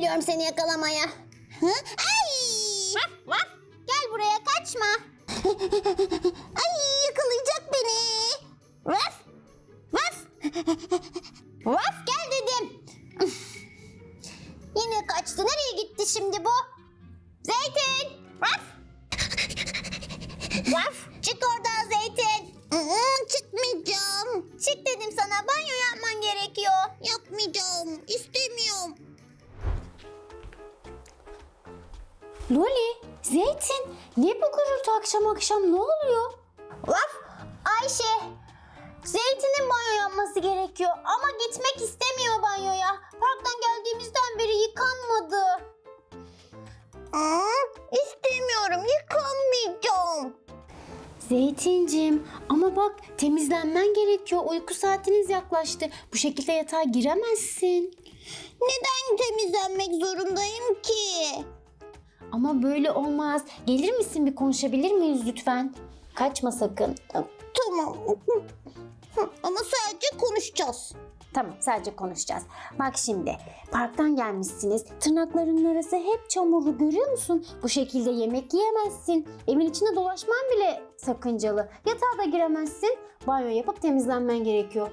geliyorum seni yakalamaya. Hı? Ay! Vaf vaf. Gel buraya kaçma. Ay yakalayacak beni. Vaf. Vaf. Vaf gel dedim. Yine kaçtı. Nereye gitti şimdi bu? Zeytin. Vaf. Vaf. Çık oradan Zeytin. çıkmayacağım. Çık dedim sana. Banyo Loli, Zeytin, ne bu gürültü akşam akşam ne oluyor? Vaf. Ayşe. Zeytin'in banyo yapması gerekiyor ama gitmek istemiyor banyoya. Parktan geldiğimizden beri yıkanmadı. Aa, istemiyorum yıkanmayacağım. Zeytincim ama bak temizlenmen gerekiyor. Uyku saatiniz yaklaştı. Bu şekilde yatağa giremezsin. Neden temizlenmek zorundayım ki? Ama böyle olmaz. Gelir misin bir konuşabilir miyiz lütfen? Kaçma sakın. Tamam. Ama sadece konuşacağız. Tamam sadece konuşacağız. Bak şimdi parktan gelmişsiniz. Tırnaklarının arası hep çamurlu görüyor musun? Bu şekilde yemek yiyemezsin. Evin içinde dolaşman bile sakıncalı. Yatağa da giremezsin. Banyo yapıp temizlenmen gerekiyor.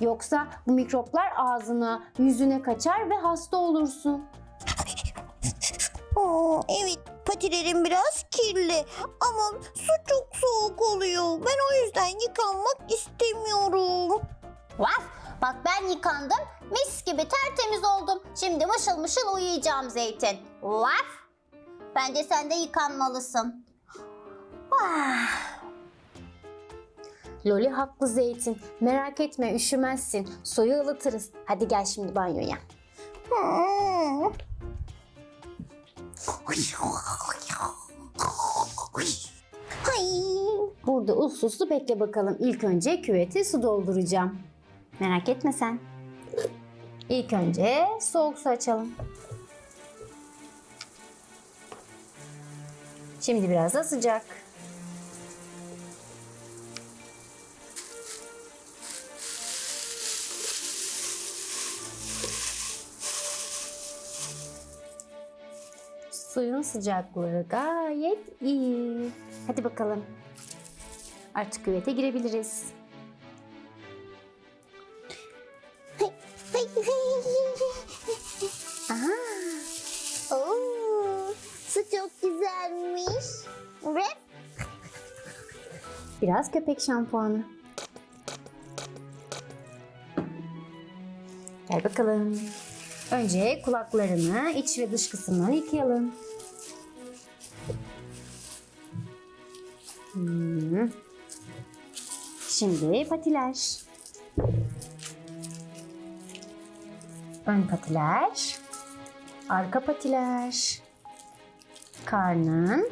Yoksa bu mikroplar ağzına, yüzüne kaçar ve hasta olursun. Patilerim biraz kirli ama su çok soğuk oluyor. Ben o yüzden yıkanmak istemiyorum. Vaf bak ben yıkandım mis gibi tertemiz oldum. Şimdi mışıl mışıl uyuyacağım Zeytin. Vaf bence sen de yıkanmalısın. Ah. Loli haklı Zeytin. Merak etme üşümezsin. Soyu ılıtırız. Hadi gel şimdi banyoya. Hmm. Ay. Burada uslu uslu bekle bakalım. İlk önce küvete su dolduracağım. Merak etme sen. İlk önce soğuk su açalım. Şimdi biraz da sıcak. Suyun sıcaklığı gayet iyi. Hadi bakalım. Artık küvete girebiliriz. Aha. Oo, su çok güzelmiş. Biraz köpek şampuanı. Gel bakalım. Önce kulaklarını iç ve dış kısımlarını yıkayalım. Hmm. Şimdi patiler. Ön patiler. Arka patiler. Karnın.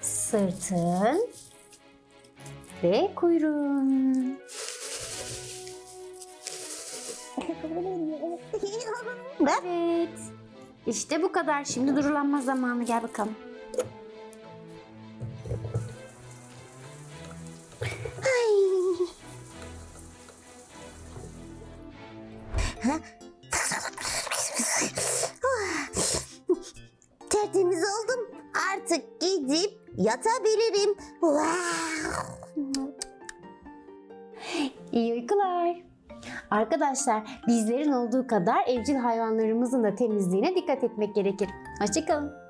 Sırtın. Ve kuyruğun. Evet. İşte bu kadar. Şimdi durulanma zamanı. Gel bakalım. tertemiz oldum. Artık gidip yatabilirim. İyi uykular. Arkadaşlar bizlerin olduğu kadar evcil hayvanlarımızın da temizliğine dikkat etmek gerekir. Hoşçakalın.